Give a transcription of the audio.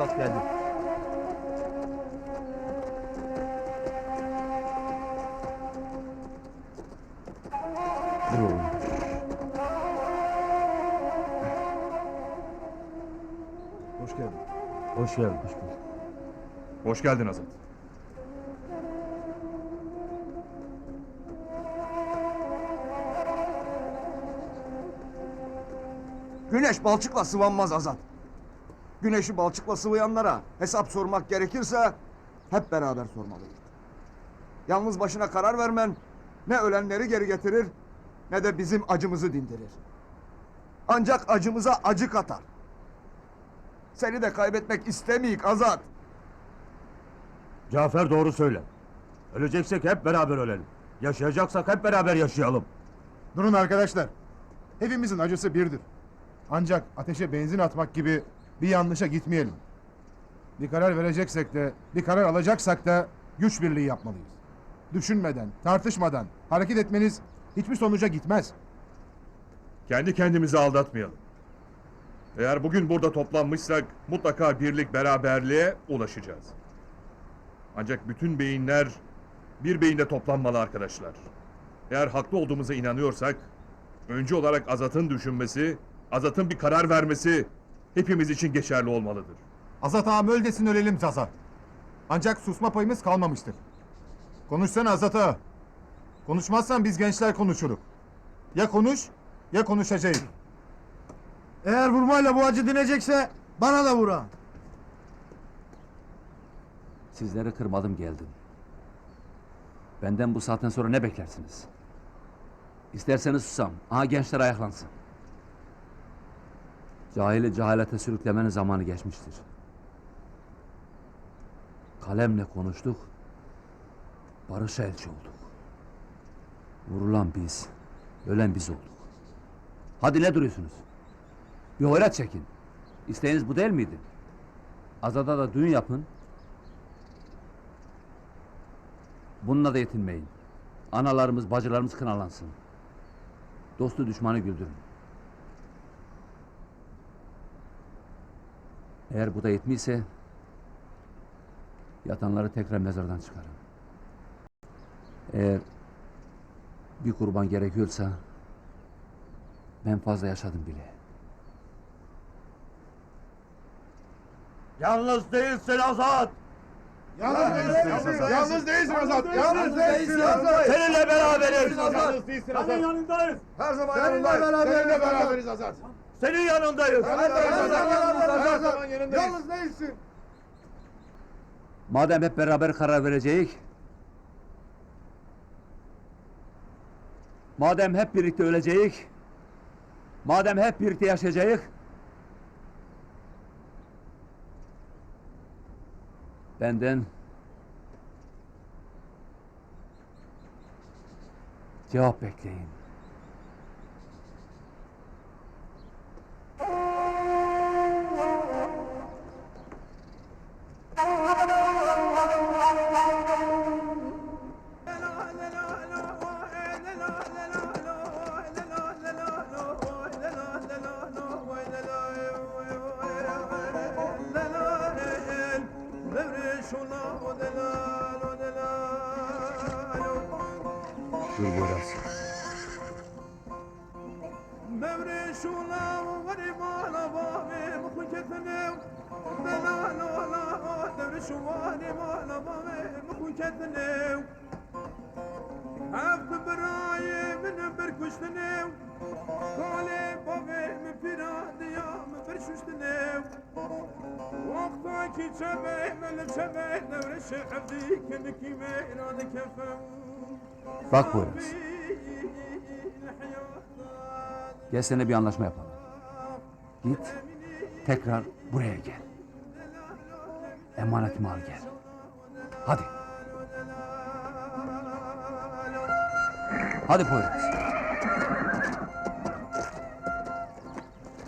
Azat geldi. Dur. Hoş geldin. Hoş geldin. Hoş bulduk. Hoş geldin Azat. Güneş balçıkla sıvanmaz Azat. Güneşi balçıkla sıvayanlara hesap sormak gerekirse hep beraber sormalıyız. Yalnız başına karar vermen ne ölenleri geri getirir ne de bizim acımızı dindirir. Ancak acımıza acı katar. Seni de kaybetmek istemeyik Azat. Cafer doğru söyle. Öleceksek hep beraber ölelim. Yaşayacaksak hep beraber yaşayalım. Durun arkadaşlar. Hepimizin acısı birdir. Ancak ateşe benzin atmak gibi bir yanlışa gitmeyelim. Bir karar vereceksek de, bir karar alacaksak da güç birliği yapmalıyız. Düşünmeden, tartışmadan hareket etmeniz hiçbir sonuca gitmez. Kendi kendimizi aldatmayalım. Eğer bugün burada toplanmışsak mutlaka birlik beraberliğe ulaşacağız. Ancak bütün beyinler bir beyinde toplanmalı arkadaşlar. Eğer haklı olduğumuza inanıyorsak önce olarak Azat'ın düşünmesi, Azat'ın bir karar vermesi hepimiz için geçerli olmalıdır. Azat ağam öl desin ölelim Zaza. Ancak susma payımız kalmamıştır. Konuşsana Azat ağa. Konuşmazsan biz gençler konuşuruk. Ya konuş ya konuşacağız. Eğer vurmayla bu acı dinecekse bana da vura. Sizleri kırmadım geldim. Benden bu saatten sonra ne beklersiniz? İsterseniz susam. Aha gençler ayaklansın. Cahili cehalete sürüklemenin zamanı geçmiştir. Kalemle konuştuk. Barışa elçi olduk. Vurulan biz, ölen biz olduk. Hadi ne duruyorsunuz? Bir hoyrat çekin. İsteğiniz bu değil miydi? Azada da düğün yapın. Bununla da yetinmeyin. Analarımız, bacılarımız kınalansın. Dostu düşmanı güldürün. Eğer bu da yetmiyse yatanları tekrar mezardan çıkarın. Eğer bir kurban gerekiyorsa ben fazla yaşadım bile. Yalnız değilsin Azat. Yalnız değilsin Azat. Yalnız değilsin Azat. Yalnız değilsin Azat. Seninle beraberiz. Yalnız değilsin Azat. yanındayız. Her zaman yanındayız. Seninle beraberiz Azat. Senin yanındayız. Her zaman yanındayız. Yalnız değilsin. Madem hep beraber karar vereceğiz, madem hep birlikte öleceğiz, madem hep birlikte yaşayacağız, benden cevap bekleyin. مشهور بوده است هفت برای من بر کشتنه کاله باوه من پیرانه یا من بر ششتنه وقتا که چمه من لچمه نورش عبدی کنکی من ایران کفم Bak Poyraz. Gel seninle bir anlaşma yapalım. Git, tekrar buraya gel. Emanetimi al gel. Hadi. Hadi Poyraz.